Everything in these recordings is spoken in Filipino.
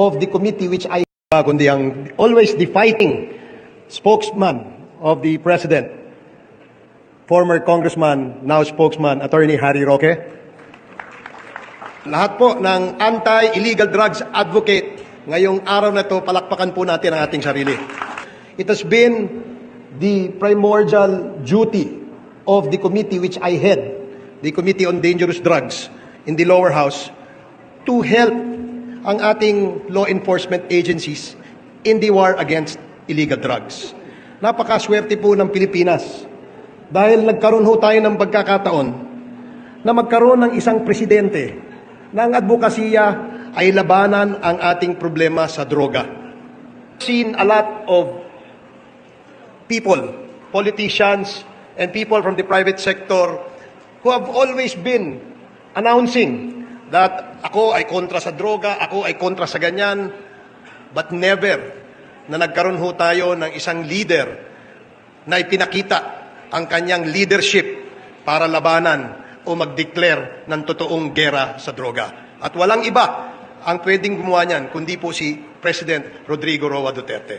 of the committee which I kundi ang always the fighting spokesman of the president, former congressman, now spokesman, Attorney Harry Roque. Lahat po ng anti-illegal drugs advocate, ngayong araw na to, palakpakan po natin ang ating sarili. It has been the primordial duty of the committee which I head, the Committee on Dangerous Drugs in the lower house, to help ang ating law enforcement agencies in the war against illegal drugs. Napakaswerte po ng Pilipinas dahil nagkaroon ho tayo ng pagkakataon na magkaroon ng isang presidente na ang advokasya ay labanan ang ating problema sa droga. Seen a lot of people, politicians, and people from the private sector who have always been announcing that ako ay kontra sa droga, ako ay kontra sa ganyan, but never na nagkaroon ho tayo ng isang leader na ipinakita ang kanyang leadership para labanan o mag-declare ng totoong gera sa droga. At walang iba ang pwedeng gumawa niyan kundi po si President Rodrigo Roa Duterte.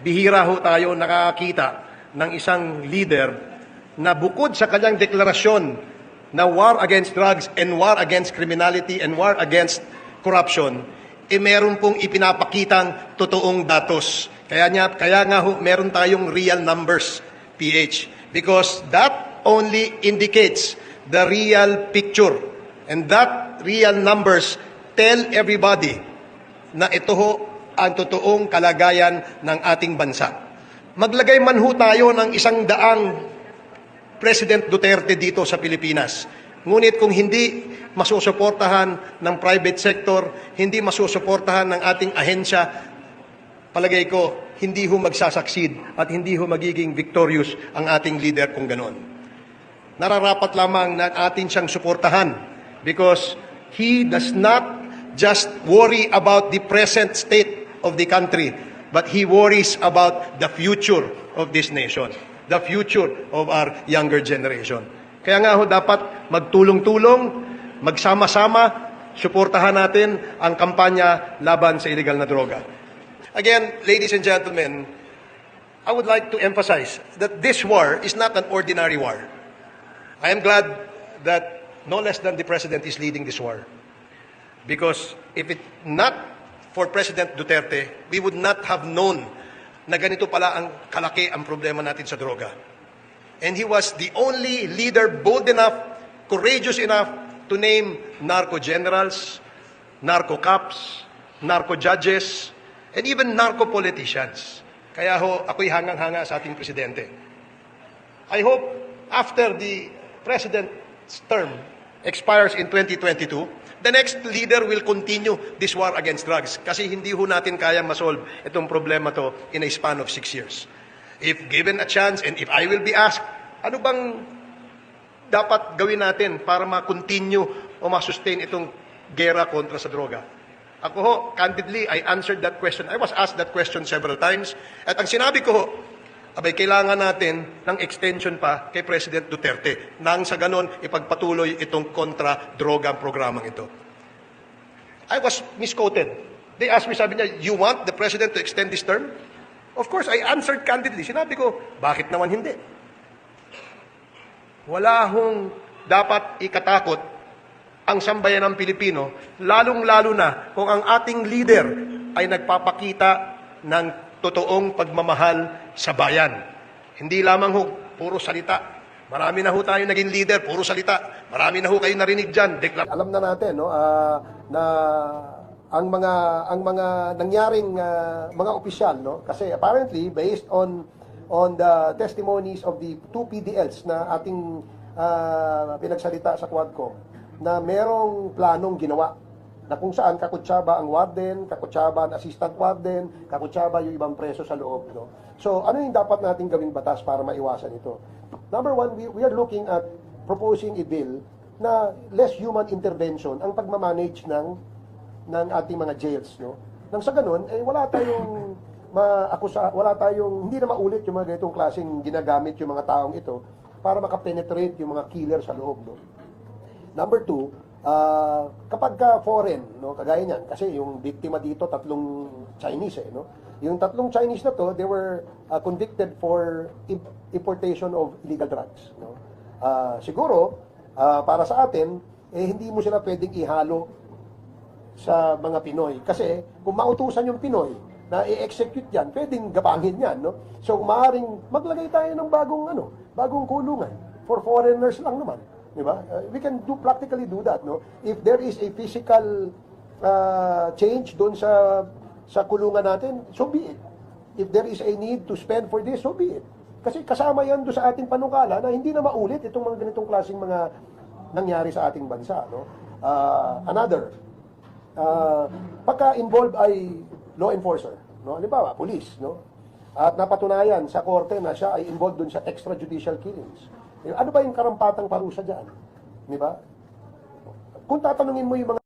Bihira ho tayo nakakita ng isang leader na bukod sa kanyang deklarasyon na war against drugs and war against criminality and war against corruption, eh meron pong ipinapakitang totoong datos. Kaya, niya, kaya nga ho, meron tayong real numbers, PH. Because that only indicates the real picture. And that real numbers tell everybody na ito ho ang totoong kalagayan ng ating bansa. Maglagay man ho tayo ng isang daang President Duterte dito sa Pilipinas. Ngunit kung hindi masusuportahan ng private sector, hindi masusuportahan ng ating ahensya, palagay ko, hindi ho magsasucceed at hindi ho magiging victorious ang ating leader kung ganon. Nararapat lamang na atin siyang suportahan because he does not just worry about the present state of the country, but he worries about the future of this nation, the future of our younger generation. Kaya nga ho dapat magtulong-tulong, magsama-sama, suportahan natin ang kampanya laban sa illegal na droga. Again, ladies and gentlemen, I would like to emphasize that this war is not an ordinary war. I am glad that no less than the President is leading this war. Because if it not for President Duterte, we would not have known na ganito pala ang kalaki ang problema natin sa droga. And he was the only leader bold enough, courageous enough to name narco generals, narco cops, narco judges, and even narco politicians. Kaya ho, ako'y hangang-hanga sa ating presidente. I hope after the president's term expires in 2022, the next leader will continue this war against drugs kasi hindi ho natin kayang masolve itong problema to in a span of six years. If given a chance and if I will be asked, ano bang dapat gawin natin para ma-continue o ma-sustain itong gera kontra sa droga? Ako ho, candidly, I answered that question. I was asked that question several times. At ang sinabi ko ho, abay, kailangan natin ng extension pa kay President Duterte nang sa ganon ipagpatuloy itong kontra-droga programang ito. I was misquoted. They asked me, sabi niya, you want the President to extend this term? Of course, I answered candidly. Sinabi ko, bakit naman hindi? Wala hong dapat ikatakot ang sambayan ng Pilipino, lalong-lalo na kung ang ating leader ay nagpapakita ng totoong pagmamahal sa bayan. Hindi lamang ho, puro salita. Marami na ho tayo naging leader, puro salita. Marami na ho kayo narinig dyan. Deklar- alam na natin no ah, na ang mga ang mga nangyaring ah, mga opisyal no kasi apparently based on on the testimonies of the two PDLs na ating ah, pinagsalita sa Quadcom na merong planong ginawa na kung saan kakutsaba ang warden, kakutsaba ang assistant warden, kakutsaba yung ibang preso sa loob. No? So, ano yung dapat nating gawing batas para maiwasan ito? Number one, we, we are looking at proposing a bill na less human intervention ang pagmamanage ng ng ating mga jails no nang sa ganun eh wala tayong maakusa wala tayong hindi na maulit yung mga ganitong klaseng ginagamit yung mga taong ito para makapenetrate yung mga killer sa loob no number two Ah, kapag ka foreign, no, kagaya niyan, kasi yung biktima dito tatlong Chinese eh, no. Yung tatlong Chinese na to, they were ah, convicted for imp- importation of illegal drugs, no. Ah, siguro ah, para sa atin, eh hindi mo sila pwedeng ihalo sa mga Pinoy. Kasi kung mautusan yung Pinoy na i-execute yan, pwedeng gapangin yan, no? So, maaaring maglagay tayo ng bagong, ano, bagong kulungan for foreigners lang naman. Di ba? Uh, we can do practically do that, no? If there is a physical uh, change doon sa sa kulungan natin, so be it. If there is a need to spend for this, so be it. Kasi kasama yan doon sa ating panukala na hindi na maulit itong mga ganitong klaseng mga nangyari sa ating bansa, no? Uh, another, uh, pagka involved ay law enforcer, no? Halimbawa, police, no? At napatunayan sa korte na siya ay involved dun sa extrajudicial killings. Eh, Ano ba yung karampatang parusa diyan? Di ba? Kung tatanungin mo yung mga